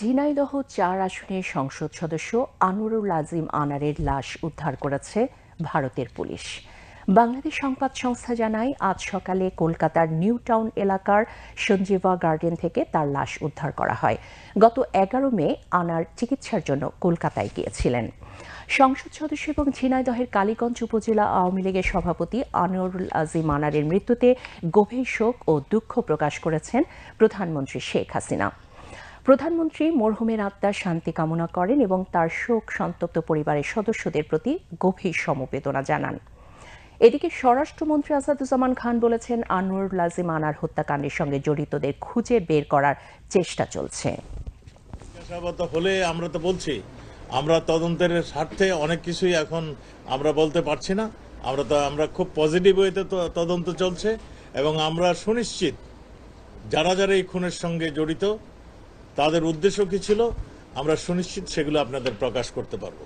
ঝিনাইদহ চার আসনের সংসদ সদস্য আনোয়ারুল আজিম আনারের লাশ উদ্ধার করেছে ভারতের পুলিশ। বাংলাদেশ সংবাদ সংস্থা জানায়, আজ সকালে কলকাতার নিউ টাউন এলাকার সঞ্জীবা গার্ডেন থেকে তার লাশ উদ্ধার করা হয়। গত এগারো মে আনার চিকিৎসার জন্য কলকাতায় গিয়েছিলেন। সংসদ সদস্য এবং ঝিনাইদহের কালীগঞ্জ উপজেলা আওয়ামী লীগের সভাপতি আনোয়ারুল আজিম আনারের মৃত্যুতে গভীর শোক ও দুঃখ প্রকাশ করেছেন প্রধানমন্ত্রী শেখ হাসিনা। প্রধানমন্ত্রী মরহুমের আত্মার শান্তি কামনা করেন এবং তার শোক সন্তপ্ত পরিবারের সদস্যদের প্রতি গভীর সমবেদনা জানান। এদিকে স্বরাষ্ট্রমন্ত্রী আসাদুজ্জামান খান বলেছেন, আনোয়ারুল আজিম আনার হত্যাকাণ্ডের সঙ্গে জড়িতদের খুঁজে বের করার চেষ্টা চলছে। হলে আমরা তো বলছি, আমরা তদন্তের স্বার্থে অনেক কিছুই এখন আমরা বলতে পারছি না। আমরা তো, আমরা খুব পজিটিভ ওয়েতে তদন্ত চলছে এবং আমরা সুনিশ্চিত, যারা যারা এই খুনের সঙ্গে জড়িত তাদের উদ্দেশ্য কি ছিল? আমরা সুনিশ্চিত সেগুলো আপনাদের প্রকাশ করতে পারব।